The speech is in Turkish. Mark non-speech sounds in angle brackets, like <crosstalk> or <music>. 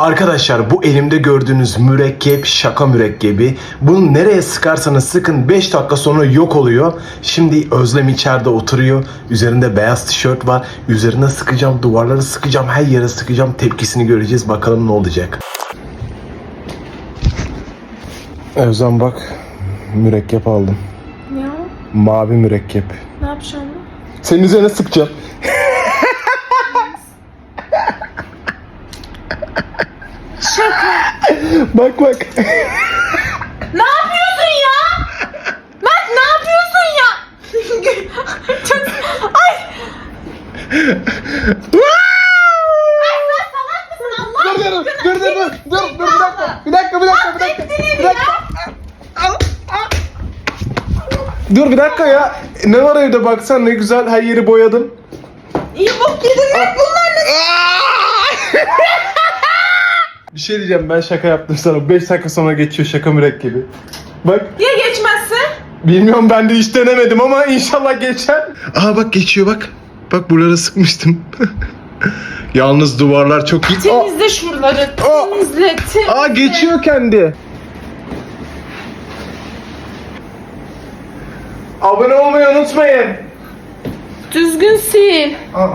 Arkadaşlar bu elimde gördüğünüz mürekkep şaka mürekkebi. Bunu nereye sıkarsanız sıkın 5 dakika sonra yok oluyor. Şimdi Özlem içeride oturuyor. Üzerinde beyaz tişört var. Üzerine sıkacağım, duvarları sıkacağım, her yere sıkacağım. Tepkisini göreceğiz. Bakalım ne olacak. Özlem bak mürekkep aldım. Ya Mavi mürekkep. ne yapacağım? Senin üzerine sıkacağım. <laughs> Şaka. Bak bak. Ne yapıyorsun ya? Mert ne yapıyorsun ya? Çok... Ay! Mert sen salak mısın Allah Dur dur aşkına? dur dur dur dur dur bir dakika bir dakika bir dakika bir dakika bir dakika. Dur bir dakika ya. Ne var evde baksan ne güzel her yeri boyadım. İyi bok yedin Mert bunlar Bir şey diyeceğim ben şaka yaptım sana. 5 dakika sonra geçiyor şaka mürekkebi. Bak Ya geçmezse? bilmiyorum ben de hiç denemedim ama inşallah geçer. Aa bak geçiyor bak. Bak buralara sıkmıştım. <laughs> Yalnız duvarlar çok iyi. Aa, Temizle şuraları. Aa. Temizle. temizle. aa geçiyor kendi. Abone olmayı unutmayın. Düzgün sil. Aa.